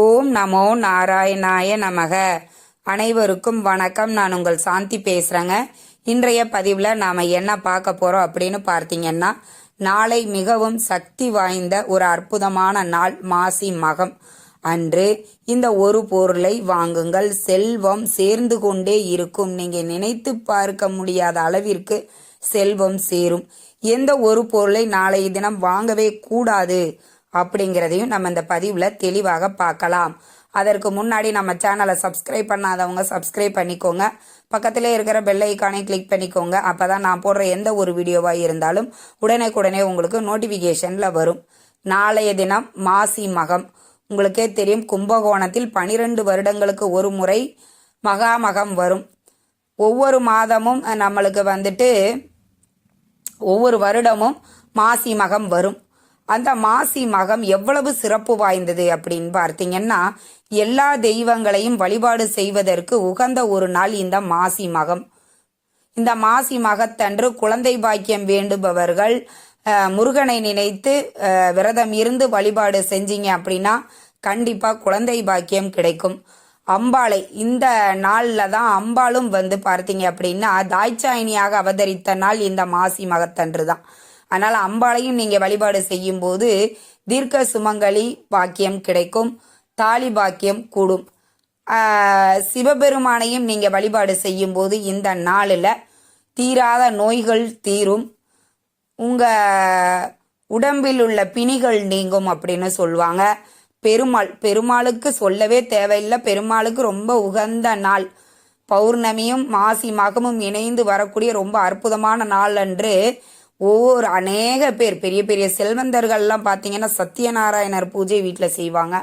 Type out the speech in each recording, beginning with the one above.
ஓம் நமோ நாராயணாய நமக. அனைவருக்கும் வணக்கம். நான் உங்கள் சாந்தி பேசுறேங்க. இன்றைய பதிவில் நாம் என்ன பார்க்க போறோம் அப்படின்னு பார்த்தீங்கன்னா நாளை மிகவும் சக்தி வாய்ந்த ஒரு அற்புதமான நாள் மாசி மகம். அன்று இந்த ஒரு பொருளை வாங்குங்கள். செல்வம் சேர்ந்து கொண்டே இருக்கும். நீங்க நினைத்து பார்க்க முடியாத அளவிற்கு செல்வம் சேரும். எந்த ஒரு பொருளை நாளைய தினம் வாங்கவே கூடாது. அப்படிங்கிறதையும் நம்ம இந்த பதிவில் தெளிவாக பார்க்கலாம். அதற்கு முன்னாடி நம்ம சேனலை சப்ஸ்கிரைப் பண்ணாதவங்க சப்ஸ்கிரைப் பண்ணிக்கோங்க. பக்கத்திலே இருக்கிற பெல் ஐக்கானை கிளிக் பண்ணிக்கோங்க. அப்போ தான் நான் போடுற எந்த ஒரு வீடியோவாக இருந்தாலும் உடனே உங்களுக்கு நோட்டிஃபிகேஷனில் வரும். நாளைய தினம் மாசி மகம். உங்களுக்கே தெரியும் கும்பகோணத்தில் பனிரெண்டு வருடங்களுக்கு ஒரு முறை மகாமகம் வரும். ஒவ்வொரு மாதமும் நம்மளுக்கு வந்துட்டு ஒவ்வொரு வருடமும் மாசி மகம் வரும். அந்த மாசி மகம் எவ்வளவு சிறப்பு வாய்ந்தது அப்படின்னு பார்த்தீங்கன்னா எல்லா தெய்வங்களையும் வழிபாடு செய்வதற்கு உகந்த ஒரு நாள் இந்த மாசி மகம். இந்த மாசி மகத்தன்று குழந்தை பாக்கியம் வேண்டுபவர்கள் முருகனை நினைத்து விரதம் இருந்து வழிபாடு செஞ்சீங்க அப்படின்னா கண்டிப்பாக குழந்தை பாக்கியம் கிடைக்கும். அம்பாளை இந்த நாளில் தான் அம்பாளும் வந்து பார்த்தீங்க அப்படின்னா தாய்ச்சாயினியாக அவதரித்த நாள் இந்த மாசி மகத்தன்று தான். அதனால் அம்பாளையும் நீங்கள் வழிபாடு செய்யும்போது தீர்க்க சுமங்கலி பாக்கியம் கிடைக்கும் தாலி பாக்கியம் கூடும். சிவபெருமானையும் நீங்கள் வழிபாடு செய்யும்போது இந்த நாளில் தீராத நோய்கள் தீரும். உங்கள் உடம்பில் உள்ள பிணிகள் நீங்கும் அப்படின்னு சொல்லுவாங்க. பெருமாள் பெருமாளுக்கு சொல்லவே தேவையில்லை. பெருமாளுக்கு ரொம்ப உகந்த நாள். பௌர்ணமியும் மாசி மகமும் இணைந்து வரக்கூடிய ரொம்ப அற்புதமான நாள் அன்று ஒவ்வொரு அநேக பேர் பெரிய பெரிய செல்வந்தர்கள்லாம் பார்த்தீங்கன்னா சத்யநாராயணர் பூஜை வீட்டில் செய்வாங்க.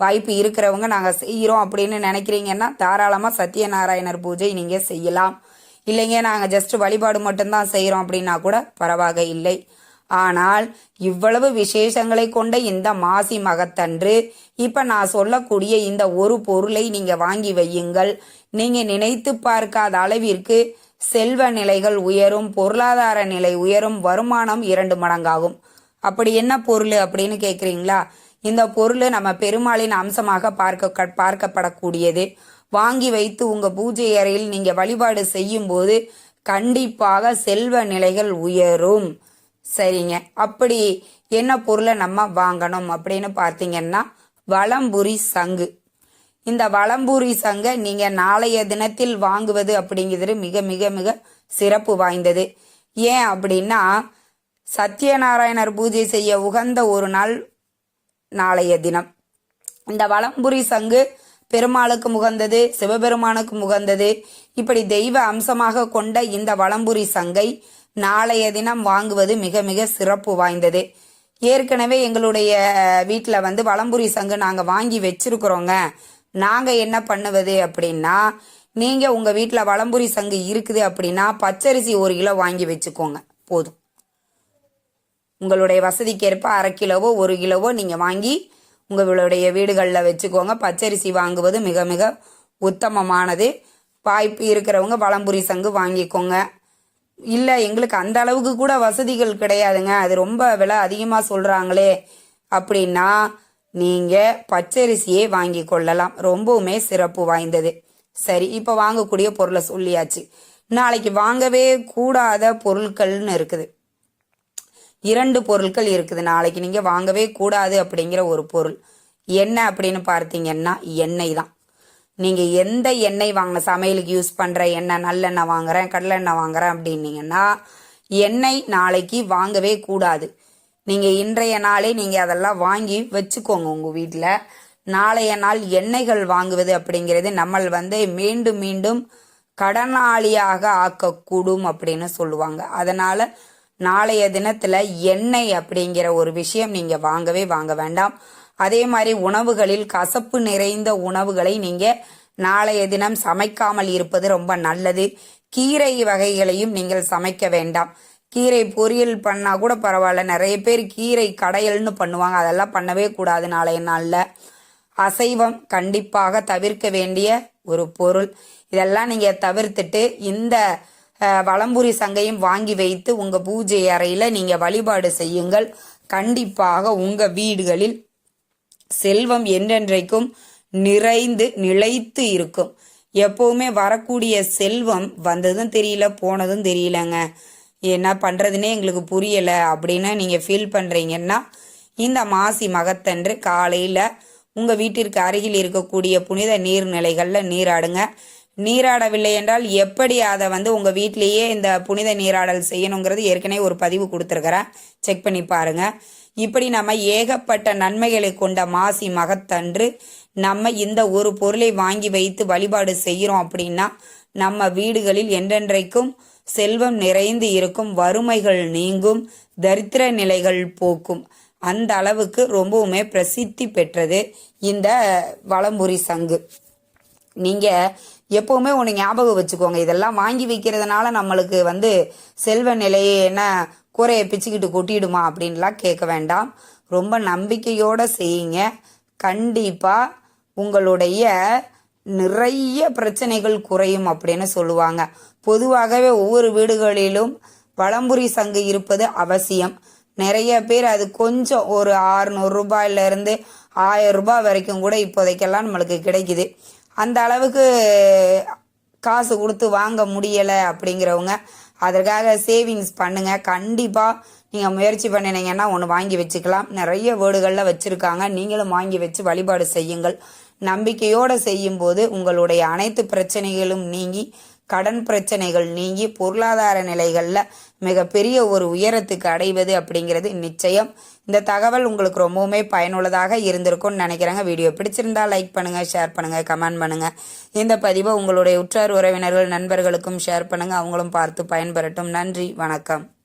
வாய்ப்பு இருக்கிறவங்க நாங்கள் செய்கிறோம் அப்படின்னு நினைக்கிறீங்கன்னா தாராளமாக சத்யநாராயணர் பூஜை நீங்கள் செய்யலாம். இல்லைங்க நாங்கள் ஜஸ்ட் வழிபாடு மட்டும்தான் செய்கிறோம் அப்படின்னா கூட பரவாக இல்லை. ஆனால் இவ்வளவு விசேஷங்களை கொண்ட இந்த மாசி மகத்தன்று இப்ப நான் சொல்லக்கூடிய இந்த ஒரு பொருளை நீங்க வாங்கி வையுங்கள். நீங்க நினைத்து பார்க்காத அளவிற்கு செல்வ நிலைகள் உயரும் பொருளாதார நிலை உயரும் வருமானம் இரண்டு மடங்காகும். அப்படி என்ன பொருள் அப்படின்னு கேட்குறீங்களா இந்த பொருள் நம்ம பெருமாளின் அம்சமாக பார்க்க பார்க்கப்படக்கூடியது. வாங்கி வைத்து உங்க பூஜை அறையில் நீங்க வழிபாடு செய்யும் போது கண்டிப்பாக செல்வ நிலைகள் உயரும். சரிங்க. அப்படி என்ன பொருளை நம்ம வாங்கணும் அப்படின்னு பார்த்தீங்கன்னா வளம்புரி சங்கு. இந்த வளம்பூரி சங்கை நீங்க நாளைய தினத்தில் வாங்குவது அப்படிங்கிறது மிக மிக மிக சிறப்பு வாய்ந்தது. ஏன் அப்படின்னா சத்யநாராயணர் பூஜை செய்ய உகந்த ஒரு நாள் நாளைய தினம். இந்த வளம்புரி சங்கு பெருமாளுக்கு முகந்தது சிவபெருமானுக்கு முகந்தது இப்படி தெய்வ அம்சமாக கொண்ட இந்த வளம்புரி சங்கை நாளைய தினம் வாங்குவது மிக மிக சிறப்பு வாய்ந்தது. ஏற்கனவே எங்களுடைய வீட்டில் வந்து வளம்புரி சங்கு நாங்கள் வாங்கி வச்சிருக்கிறோங்க. நாங்கள் என்ன பண்ணுவது அப்படின்னா நீங்கள் உங்கள் வீட்டில் வளம்புரி சங்கு இருக்குது அப்படின்னா பச்சரிசி ஒரு கிலோ வாங்கி வச்சுக்கோங்க. போதும். உங்களுடைய வசதிக்கேற்ப அரை கிலோவோ ஒரு கிலோவோ நீங்கள் வாங்கி உங்களுடைய வீடுகளில் வச்சுக்கோங்க. பச்சரிசி வாங்குவது மிக மிக உத்தமமானது. வாய்ப்பு இருக்கிறவங்க வளம்புரி சங்கு வாங்கிக்கோங்க. இல்லை எங்களுக்கு அந்த அளவுக்கு கூட வசதிகள் கிடையாதுங்க. அது ரொம்ப விலை அதிகமாக சொல்கிறாங்களே அப்படின்னா நீங்கள் பச்சரிசியே வாங்கி கொள்ளலாம். ரொம்பவுமே சிறப்பு வாய்ந்தது. சரி இப்போ வாங்கக்கூடிய பொருளை சொல்லியாச்சு. நாளைக்கு வாங்கவே கூடாத பொருட்கள்னு இருக்குது. இரண்டு பொருட்கள் இருக்குது. நாளைக்கு நீங்க வாங்கவே கூடாது அப்படிங்கிற ஒரு பொருள். என்ன அப்படின்னு பார்த்தீங்கன்னா எண்ணெய் தான் நீங்க எந்த எண்ணெய் வாங்க சமையலுக்கு யூஸ் பண்ற எண்ணெய் நல்லெண்ணெய் வாங்குறேன் கடலெண்ணெய் வாங்குறேன் அப்படின்னீங்கன்னா எண்ணெய் நாளைக்கு வாங்கவே கூடாது. நீங்கள் இன்றைய நாளே நீங்கள் அதெல்லாம் வாங்கி வச்சுக்கோங்க உங்கள் வீட்டில் நாளைய நாள் எண்ணெய்கள் வாங்குவது அப்படிங்கிறது நம்ம வந்து மீண்டும் மீண்டும் கடனாளியாக ஆக்கக்கூடும் அப்படின்னு சொல்லுவாங்க. அதனால நாளைய தினத்துல எண்ணெய் அப்படிங்கிற ஒரு விஷயம் நீங்க வாங்கவே வாங்க வேண்டாம். அதே மாதிரி உணவுகளில் கசப்பு நிறைந்த உணவுகளை நீங்க நாளைய தினம் சமைக்காமல் இருப்பது ரொம்ப நல்லது. கீரை வகைகளையும் நீங்கள் சமைக்க வேண்டாம். கீரை பொரியல் பண்ணால் கூட பரவாயில்ல. நிறைய பேர் கீரை கடையல்னு பண்ணுவாங்க. அதெல்லாம் பண்ணவே கூடாது நாளைய நாளில். அசைவம் கண்டிப்பாக தவிர்க்க வேண்டிய ஒரு பொருள். இதெல்லாம் நீங்கள் தவிர்த்துட்டு இந்த வளம்புரி சங்கையும் வாங்கி வைத்து உங்கள் பூஜை அறையில் நீங்கள் வழிபாடு செய்யுங்கள். கண்டிப்பாக உங்கள் வீடுகளில் செல்வம் என்றென்றைக்கும் நிறைந்து நிலைத்து இருக்கும். எப்பவுமே வரக்கூடிய செல்வம் வந்ததும் தெரியல போனதும் தெரியலங்க. என்ன பண்ணுறதுனே எங்களுக்கு புரியலை அப்படின்னு நீங்கள் ஃபீல் பண்ணுறீங்கன்னா இந்த மாசி மகத்தன்று காலையில் உங்கள் வீட்டிற்கு அருகில் இருக்கக்கூடிய புனித நீர்நிலைகளில் நீராடுங்க. நீராடவில்லை என்றால் எப்படி அதை வந்து உங்கள் வீட்டிலேயே இந்த புனித நீராடல் செய்யணுங்கிறது ஏற்கனவே ஒரு பதிவு கொடுத்துருக்குறேன். செக் பண்ணி பாருங்க. இப்படி நம்ம ஏகப்பட்ட நன்மைகளை கொண்ட மாசி மகத்தன்று நம்ம இந்த ஒரு பொருளை வாங்கி வைத்து வழிபாடு செய்கிறோம் அப்படின்னா நம்ம வீடுகளில் என்றென்றைக்கும் செல்வம் நிறைந்து இருக்கும் வறுமைகள் நீங்கும் தரித்திர நிலைகள் போக்கும். அந்த அளவுக்கு ரொம்பவுமே பிரசித்தி பெற்றது இந்த வலம்புரி சங்கு. நீங்கள் எப்போவுமே ஒன்று ஞாபகம் வச்சுக்கோங்க. இதெல்லாம் வாங்கி வைக்கிறதுனால நம்மளுக்கு வந்து செல்வ நிலையை என்ன கூரையை பிச்சுக்கிட்டு கொட்டிடுமா அப்படின்லாம் கேட்க வேண்டாம். ரொம்ப நம்பிக்கையோடு செய்யுங்க. கண்டிப்பாக உங்களுடைய நிறைய பிரச்சனைகள் குறையும் அப்படின்னு சொல்லுவாங்க. பொதுவாகவே ஒவ்வொரு வீடுகளிலும் பழம்புரி சங்கு இருப்பது அவசியம். நிறைய பேர் அது கொஞ்சம் ஒரு ஆறுநூறு ரூபாயில இருந்து ஆயிரம் ரூபாய் வரைக்கும் கூட இப்போதைக்கெல்லாம் நம்மளுக்கு கிடைக்குது. அந்த அளவுக்கு காசு கொடுத்து வாங்க முடியலை அப்படிங்கிறவங்க அதற்காக சேவிங்ஸ் பண்ணுங்க. கண்டிப்பாக நீங்கள் முயற்சி பண்ணினீங்கன்னா ஒன்று வாங்கி வச்சுக்கலாம். நிறைய வீடுகளில் வச்சுருக்காங்க. நீங்களும் வாங்கி வச்சு வழிபாடு செய்யுங்கள். நம்பிக்கையோடு செய்யும்போது உங்களுடைய அனைத்து பிரச்சனைகளும் நீங்கி கடன் பிரச்சனைகள் நீங்கி பொருளாதார நிலைகளில் மிகப்பெரிய ஒரு உயரத்துக்கு அடைவது அப்படிங்கிறது நிச்சயம். இந்த தகவல் உங்களுக்கு ரொம்பவுமே பயனுள்ளதாக இருந்திருக்கும்னு நினைக்கிறேங்க. வீடியோ பிடிச்சிருந்தா லைக் பண்ணுங்கள் ஷேர் பண்ணுங்கள் கமெண்ட் பண்ணுங்கள் இந்த பதிவை உங்களுடைய உற்றார் உறவினர்கள் நண்பர்களுக்கும் ஷேர் பண்ணுங்கள் அவங்களும் பார்த்து பயன்பெறட்டும். நன்றி வணக்கம்.